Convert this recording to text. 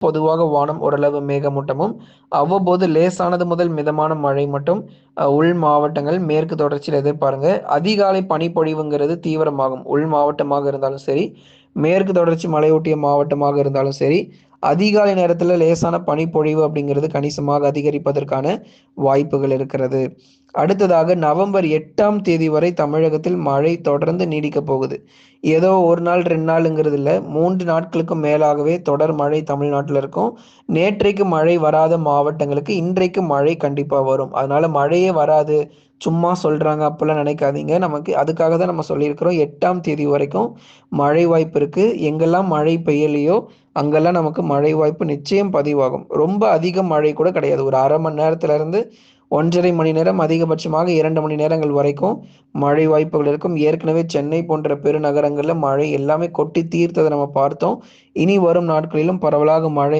பொதுவாக வானம் ஓரளவு மேகமூட்டமும் அவ்வப்போது லேசானது முதல் மிதமான மழை மட்டும் உள் மாவட்டங்கள் மேற்கு தொடர்ச்சியில் எதிர்பாருங்க. அதிகாலை பனிப்பொழிவுங்கிறது தீவிரமாகும். உள் மாவட்டமாக இருந்தாலும் சரி மேற்கு தொடர்ச்சி மலையொட்டிய மாவட்டமாக இருந்தாலும் சரி அதிகாலை நேரத்தில் லேசான பனிப்பொழிவு அப்படிங்கிறது கணிசமாக அதிகரிப்பதற்கான வாய்ப்புகள் இருக்கிறது. அடுத்ததாக நவம்பர் எட்டாம் தேதி வரை தமிழகத்தில் மழை தொடர்ந்து நீடிக்க போகுது. ஏதோ ஒரு நாள் ரெண்டு நாளுங்கிறது இல்லை மூன்று நாட்களுக்கும் மேலாகவே தொடர் மழை தமிழ்நாட்டில் இருக்கும். நேற்றைக்கு மழை வராத மாவட்டங்களுக்கு இன்றைக்கு மழை கண்டிப்பாக வரும். அதனால மழையே வராது. சும்மா சொல்கிறாங்க அப்போல்லாம் நினைக்காதீங்க. நமக்கு அதுக்காக தான் நம்ம சொல்லியிருக்கிறோம். எட்டாம் தேதி வரைக்கும் மழை வாய்ப்பு இருக்குது எங்கெல்லாம் மழை பெய்யலையோ அங்கெல்லாம் நமக்கு மழை வாய்ப்பு நிச்சயம் பதிவாகும். ரொம்ப அதிக மழை கூட கிடையாது. ஒரு அரை மணி நேரத்துலேருந்து ஒன்றரை மணி நேரம் அதிகபட்சமாக இரண்டு மணி நேரங்கள் வரைக்கும் மழை வாய்ப்புகள் இருக்கும். ஏற்கனவே சென்னை போன்ற பெருநகரங்களில் மழை எல்லாமே கொட்டி தீர்த்ததை நம்ம பார்த்தோம். இனி வரும் நாட்களிலும் பரவலாக மழை